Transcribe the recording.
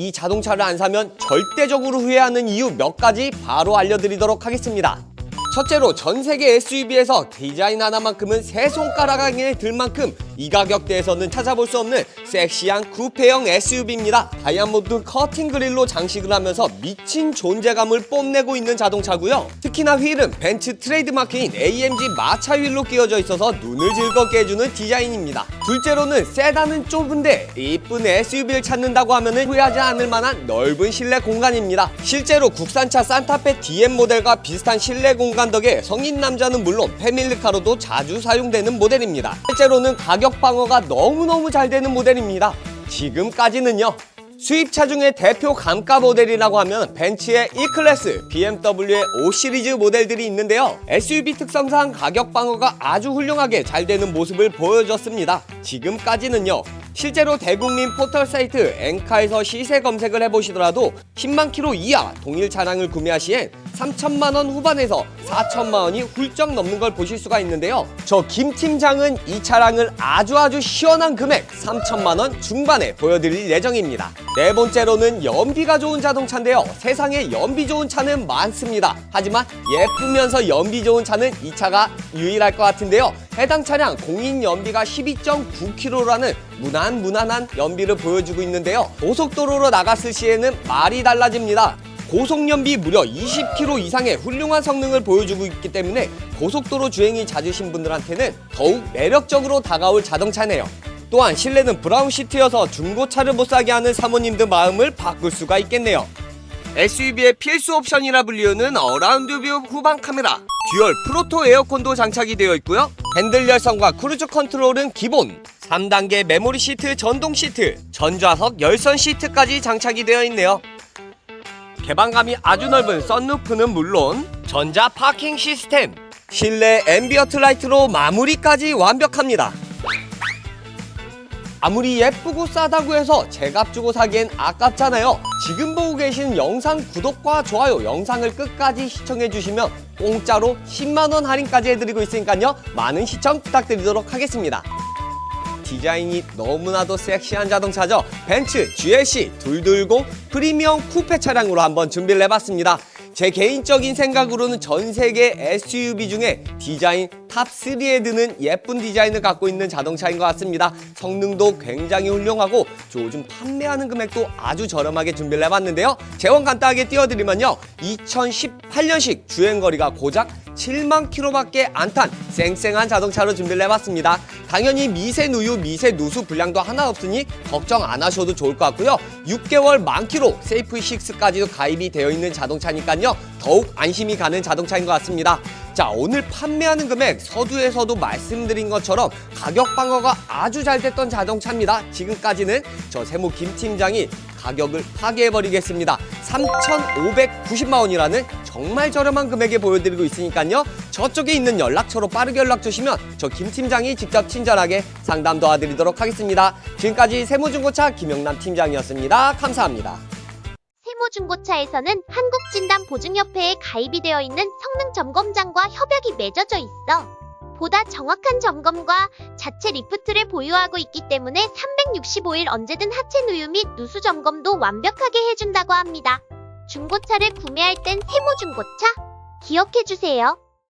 이 자동차를 안 사면 절대적으로 후회하는 이유 몇 가지 바로 알려드리도록 하겠습니다. 첫째로 전 세계 SUV에서 디자인 하나만큼은 세 손가락 안에 들 만큼 이 가격대에서는 찾아볼 수 없는 섹시한 쿠페형 SUV입니다. 다이아몬드 커팅 그릴로 장식을 하면서 미친 존재감을 뽐내고 있는 자동차고요. 특히나 휠은 벤츠 트레이드마크인 AMG 마차 휠로 끼워져 있어서 눈을 즐겁게 해주는 디자인입니다. 둘째로는 세단은 좁은데 이쁜 SUV를 찾는다고 하면 후회하지 않을 만한 넓은 실내 공간입니다. 실제로 국산차 산타페 DM 모델과 비슷한 실내 공간 덕에 성인 남자는 물론 패밀리카로도 자주 사용되는 모델입니다. 실제로는 가격 방어가 너무너무 잘 되는 모델입니다. 지금까지는요. 수입차 중에 대표 감가 모델이라고 하면 벤츠의 E클래스, BMW의 5 시리즈 모델들이 있는데요. SUV 특성상 가격 방어가 아주 훌륭하게 잘 되는 모습을 보여줬습니다. 지금까지는요. 실제로 대국민 포털 사이트 엔카에서 시세 검색을 해보시더라도 10만 킬로 이하 동일 차량을 구매할 시엔 3천만 원 후반에서 4천만 원이 훌쩍 넘는 걸 보실 수가 있는데요. 저 김 팀장은 이 차량을 아주 아주 시원한 금액 3천만 원 중반에 보여드릴 예정입니다. 네 번째로는 연비가 좋은 자동차인데요. 세상에 연비 좋은 차는 많습니다. 하지만 예쁘면서 연비 좋은 차는 이 차가 유일할 것 같은데요. 해당 차량 공인 연비가 12.9km라는 무난 무난한 연비를 보여주고 있는데요. 고속도로로 나갔을 시에는 말이 달라집니다. 고속연비 무려 20km 이상의 훌륭한 성능을 보여주고 있기 때문에 고속도로 주행이 잦으신 분들한테는 더욱 매력적으로 다가올 자동차네요. 또한 실내는 브라운 시트여서 중고차를 못 사게 하는 사모님들 마음을 바꿀 수가 있겠네요. SUV의 필수 옵션이라 불리우는 어라운드 뷰 후방 카메라, 듀얼 프로토 에어컨도 장착이 되어 있고요. 핸들 열선과 크루즈 컨트롤은 기본, 3단계 메모리 시트 전동 시트, 전좌석 열선 시트까지 장착이 되어 있네요. 개방감이 아주 넓은 썬루프는 물론 전자 파킹 시스템, 실내 앰비어트 라이트로 마무리까지 완벽합니다. 아무리 예쁘고 싸다고 해서 제값 주고 사기엔 아깝잖아요. 지금 보고 계신 영상 구독과 좋아요, 영상을 끝까지 시청해 주시면 공짜로 10만원 할인까지 해드리고 있으니까요. 많은 시청 부탁드리도록 하겠습니다. 디자인이 너무나도 섹시한 자동차죠. 벤츠 GLC 220 프리미엄 쿠페 차량으로 한번 준비를 해봤습니다. 제 개인적인 생각으로는 전 세계 SUV 중에 디자인 탑3에 드는 예쁜 디자인을 갖고 있는 자동차인 것 같습니다. 성능도 굉장히 훌륭하고 요즘 판매하는 금액도 아주 저렴하게 준비를 해봤는데요. 재원 간단하게 띄워드리면요. 2018년식 주행거리가 고작 7만 킬로밖에 안 탄 쌩쌩한 자동차로 준비를 해봤습니다. 당연히 미세 누유, 미세 누수 불량도 하나 없으니 걱정 안 하셔도 좋을 것 같고요. 6개월 만 킬로 세이프 6까지도 가입이 되어 있는 자동차니까요. 더욱 안심이 가는 자동차인 것 같습니다. 자, 오늘 판매하는 금액 서두에서도 말씀드린 것처럼 가격 방어가 아주 잘 됐던 자동차입니다. 지금까지는 저 세모 김 팀장이 가격을 파괴해버리겠습니다. 3,590만 원이라는 정말 저렴한 금액에 보여드리고 있으니까요. 저쪽에 있는 연락처로 빠르게 연락 주시면 저 김 팀장이 직접 친절하게 상담 도와드리도록 하겠습니다. 지금까지 세모중고차 김영남 팀장이었습니다. 감사합니다. 세모중고차에서는 한국진단보증협회에 가입이 되어 있는 성능점검장과 협약이 맺어져 있어. 보다 정확한 점검과 자체 리프트를 보유하고 있기 때문에 365일 언제든 하체 누유 및 누수 점검도 완벽하게 해준다고 합니다. 중고차를 구매할 땐 세모중고차 기억해주세요.